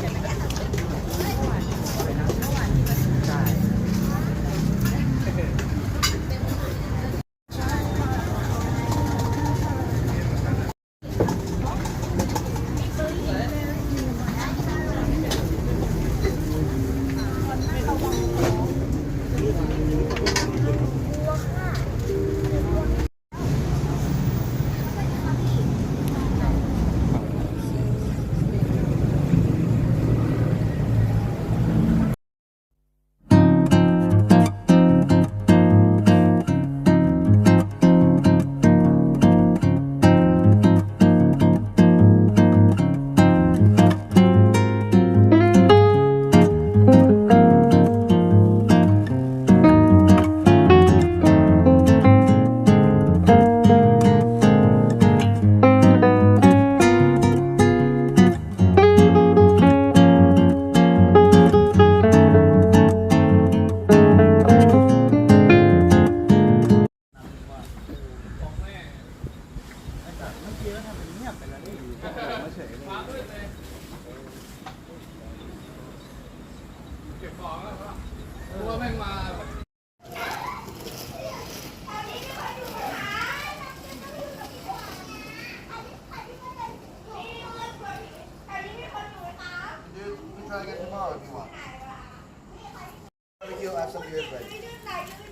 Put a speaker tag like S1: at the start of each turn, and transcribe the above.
S1: Gracias.
S2: เก็บ
S3: ของแล้วตัวแม่งมายืมช
S4: ่วยกัที่บ้านดีกว่า Thank you, absolutely.